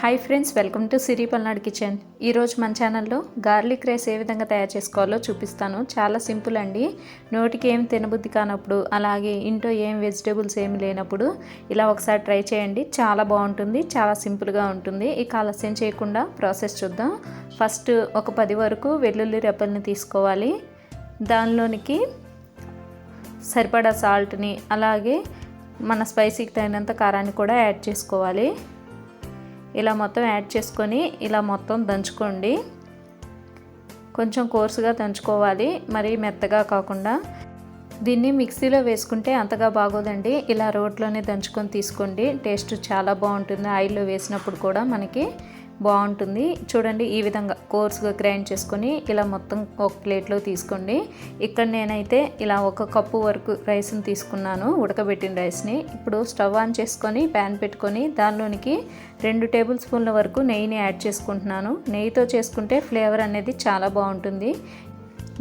Hi friends welcome to Siri Palnadu kitchen ఈరోజు మన ఛానల్లో గార్లిక్ రైస్ ఏ విధంగా తయారు చేసుకోవాలో చూపిస్తాను. చాలా సింపుల్ అండి. నోటికి ఏం తినబుద్ధి కానప్పుడు అలాగే ఇంట్లో ఏం వెజిటేబుల్స్ ఏమి లేనప్పుడు ఇలా ఒకసారి ట్రై చేయండి. చాలా బాగుంటుంది చాలా సింపుల్గా ఉంటుంది. ఇక ఆలస్యం చేయకుండా ప్రాసెస్ చూద్దాం. ఫస్ట్ ఒక పది వరకు వెల్లుల్లి రెప్పల్ని తీసుకోవాలి. దానిలోనికి సరిపడా సాల్ట్ని అలాగే మన స్పైసీకి తగినంత కారాన్ని కూడా యాడ్ చేసుకోవాలి. ఇలా మొత్తం యాడ్ చేసుకొని ఇలా మొత్తం దంచుకోండి. కొంచెం కోర్సుగా దంచుకోవాలి మరీ మెత్తగా కాకుండా. దీన్ని మిక్సీలో వేసుకుంటే అంతగా బాగోదండి. ఇలా రోట్లోనే దంచుకొని తీసుకోండి. టేస్ట్ చాలా బాగుంటుంది. ఆయిల్లో వేసినప్పుడు కూడా మనకి బాగుంటుంది. చూడండి ఈ విధంగా కోర్సుగా గ్రైండ్ చేసుకొని ఇలా మొత్తం ఒక ప్లేట్లో తీసుకోండి. ఇక్కడ నేనైతే ఇలా ఒక కప్పు వరకు రైస్ని తీసుకున్నాను ఉడకబెట్టిన రైస్ని. ఇప్పుడు స్టవ్ ఆన్ చేసుకొని ప్యాన్ పెట్టుకొని దానిలోనికి రెండు టేబుల్ స్పూన్ల వరకు నెయ్యిని యాడ్ చేసుకుంటున్నాను. నెయ్యితో చేసుకుంటే ఫ్లేవర్ అనేది చాలా బాగుంటుంది.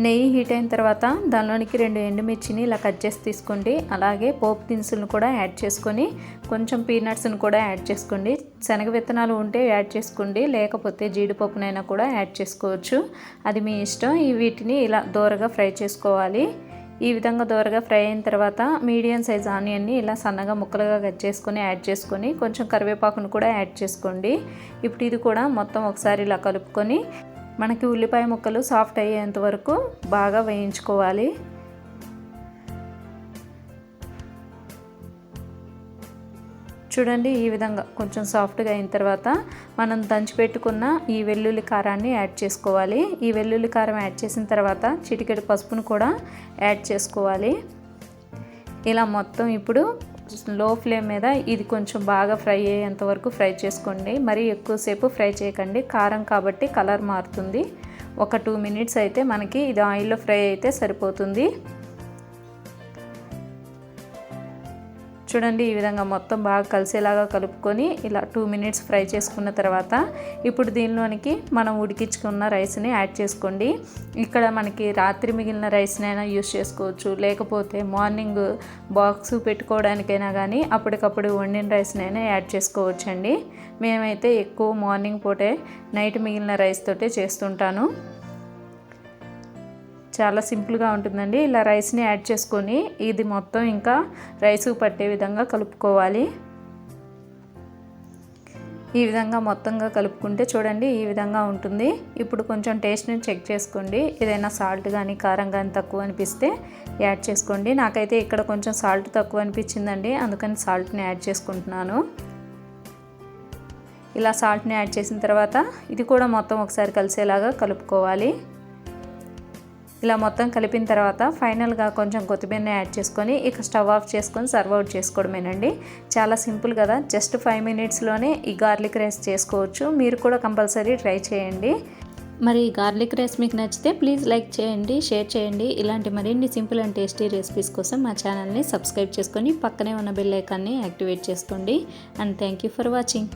నెయ్యి హీట్ అయిన తర్వాత దానిలోనికి రెండు ఎండుమిర్చిని ఇలా కట్ చేసి తీసుకోండి. అలాగే పోపు దినుసులను కూడా యాడ్ చేసుకొని కొంచెం పీనట్స్ని కూడా యాడ్ చేసుకోండి. శనగ విత్తనాలు ఉంటే యాడ్ చేసుకోండి. లేకపోతే జీడిపప్పునైనా కూడా యాడ్ చేసుకోవచ్చు. అది మీ ఇష్టం. ఈ వీటిని ఇలా దూరగా ఫ్రై చేసుకోవాలి. ఈ విధంగా దూరగా ఫ్రై అయిన తర్వాత మీడియం సైజ్ ఆనియన్ని ఇలా సన్నగా ముక్కలుగా కట్ చేసుకొని యాడ్ చేసుకొని కొంచెం కరివేపాకును కూడా యాడ్ చేసుకోండి. ఇప్పుడు ఇది కూడా మొత్తం ఒకసారి ఇలా కలుపుకొని మనకి ఉల్లిపాయ ముక్కలు సాఫ్ట్ అయ్యేంత వరకు బాగా వేయించుకోవాలి. చూడండి ఈ విధంగా కొంచెం సాఫ్ట్గా అయిన తర్వాత మనం దంచిపెట్టుకున్న ఈ వెల్లుల్లి కారాన్ని యాడ్ చేసుకోవాలి. ఈ వెల్లుల్లి కారం యాడ్ చేసిన తర్వాత చిటికెడు పసుపును కూడా యాడ్ చేసుకోవాలి. ఇలా మొత్తం ఇప్పుడు లో ఫ్లేమ్ మీద ఇది కొంచెం బాగా ఫ్రై అయ్యేంత వరకు ఫ్రై చేసుకోండి. మరీ ఎక్కువసేపు ఫ్రై చేయకండి. కారం కాబట్టి కలర్ మారుతుంది. ఒక టూ మినిట్స్ అయితే మనకి ఇది ఆయిల్లో ఫ్రై అయితే సరిపోతుంది. చూడండి ఈ విధంగా మొత్తం బాగా కలిసేలాగా కలుపుకొని ఇలా టూ మినిట్స్ ఫ్రై చేసుకున్న తర్వాత ఇప్పుడు దీనిలోనికి మనం ఉడికించుకున్న రైస్ని యాడ్ చేసుకోండి. ఇక్కడ మనకి రాత్రి మిగిలిన రైస్నైనా యూస్ చేసుకోవచ్చు. లేకపోతే మార్నింగ్ బాక్స్ పెట్టుకోవడానికైనా కానీ అప్పటికప్పుడు వండిన రైస్నైనా యాడ్ చేసుకోవచ్చండి. మేమైతే ఎక్కువ మార్నింగ్ పూటే నైట్ మిగిలిన రైస్ తోటే చేస్తుంటాను. చాలా సింపుల్గా ఉంటుందండి. ఇలా రైస్ని యాడ్ చేసుకొని ఇది మొత్తం ఇంకా రైస్ పట్టే విధంగా కలుపుకోవాలి. ఈ విధంగా మొత్తంగా కలుపుకుంటే చూడండి ఈ విధంగా ఉంటుంది. ఇప్పుడు కొంచెం టేస్ట్ని చెక్ చేసుకోండి. ఏదైనా సాల్ట్ కానీ కారం కానీ తక్కువ అనిపిస్తే యాడ్ చేసుకోండి. నాకైతే ఇక్కడ కొంచెం సాల్ట్ తక్కువ అనిపించిందండి. అందుకని సాల్ట్ని యాడ్ చేసుకుంటున్నాను. ఇలా సాల్ట్ని యాడ్ చేసిన తర్వాత ఇది కూడా మొత్తం ఒకసారి కలిసేలాగా కలుపుకోవాలి. ఇలా మొత్తం కలిపిన తర్వాత ఫైనల్గా కొంచెం కొత్తిమీరని యాడ్ చేసుకొని ఇక స్టవ్ ఆఫ్ చేసుకొని సర్వ్ అవుట్ చేసుకోవడమేనండి. చాలా సింపుల్ కదా. జస్ట్ ఫైవ్ మినిట్స్లోనే ఈ గార్లిక్ రైస్ చేసుకోవచ్చు. మీరు కూడా కంపల్సరీ ట్రై చేయండి. మరి గార్లిక్ రైస్ మీకు నచ్చితే ప్లీజ్ లైక్ చేయండి షేర్ చేయండి. ఇలాంటి మరిన్ని సింపుల్ అండ్ టేస్టీ రెసిపీస్ కోసం మా ఛానల్ని సబ్స్క్రైబ్ చేసుకొని పక్కనే ఉన్న బెల్ ఐకాన్ని యాక్టివేట్ చేసుకోండి. And thank you for watching.